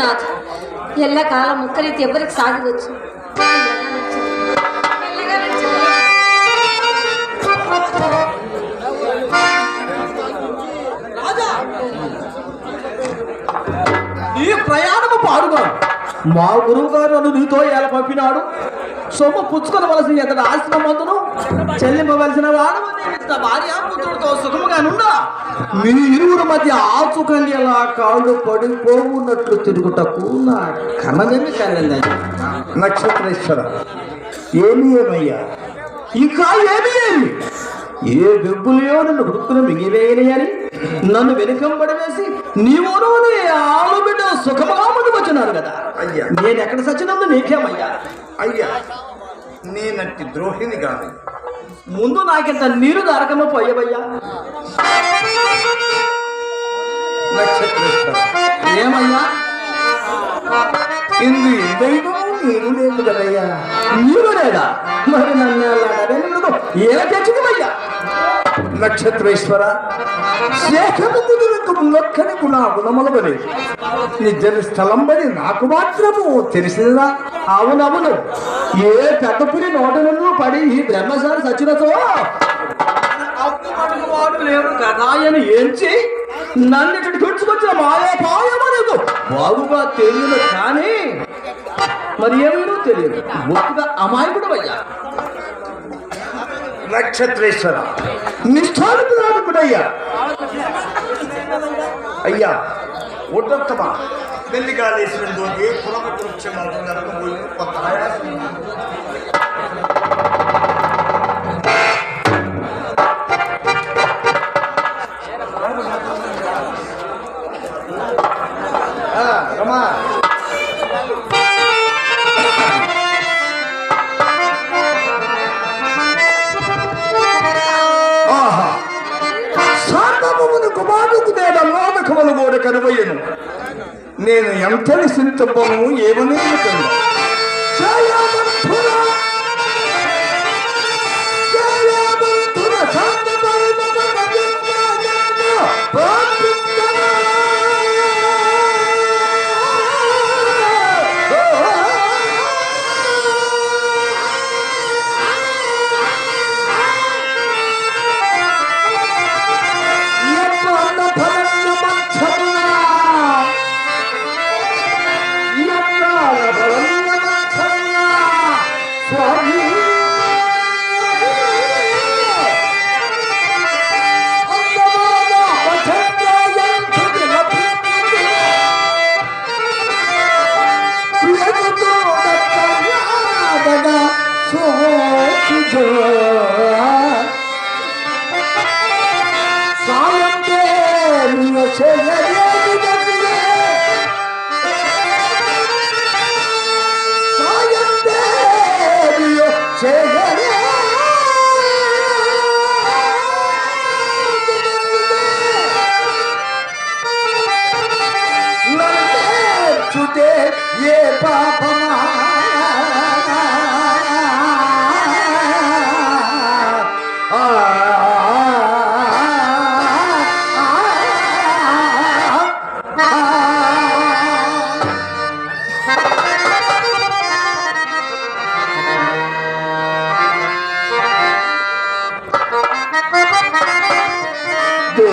నాథ ఎల్లకాలం ముక్కలైతే ఎవరికి సాగవచ్చు? ఈ ప్రయాణము పాడుగా. మా గురువు గారు నన్ను నీతో ఎలా పంపినాడు? సొమ్ము పుచ్చుకొనవలసిన ఇతడు ఆశ్రమంతును చెల్లింపవలసిన వాడు ఇంత భార్య పుత్రుడితో సుఖముగా నుండా? మీ ఇరువురు మధ్య ఆచుకండి అలా కాళ్ళు పడిపోవున్నట్లు తిరుగుటకు నా కన్నదేమి కలిగిందండి నక్షత్రేశ్వర ఏమి ఏమయ్యా? ఇంకా ఏమి ఏమి? ఏ బెబ్బులయో నన్ను హుక్కును మిగివేయని నన్ను వెనుకంబడి వేసి నీవును నీ ఆలు బిడ్డ సుఖముగా ముందుకు వచ్చినారు కదా. అయ్యా. నేను ఎక్కడ సచ్చినందు నీకేమయ్యా? అయ్యా నేనంటి ద్రోహిని కాదు. ముందు నాకింత నీరు దారకము పోయవయ్యా. నక్షత్రేశ్వర ఏమయ్యా? ఇందు ఏదైనా నేను లేదు కదయ్యా. నీరు లేదా? మరి నన్ను అలాడవేందుకు ఏ తెచ్చుకుమయ్యా నక్షత్రేశ్వర శేఖరముకు లొక్కని గుణ గుణములవని నిజ స్థలం బడి నాకు మాత్రము తెలిసిందా అవునవును. ఏ పెద్ద పులి పడి ఈ బ్రహ్మచారి సచ్చినతో వాడు లేడు కదా అని ఏంచి నన్ను ఇక్కడ గుర్చుకొచ్చిన మాయా పాయమనేదు బాగుగా తెలియదు కానీ మరి ఏమో తెలియదు. బొత్తుగా అమాయకుడు అయ్యా నక్షత్రేశ్వర. నిష్ఠానుకున్నాడుకుడయ్యా అయ్యా ఉత్తమా. పెళ్ళిగా లేచిన రోజు పురపతి వృక్షం నరకపోయి లోనకములు కూడా కనుబోయను నేను ఎంతని సింతబ్బను ఏమని ఏ day.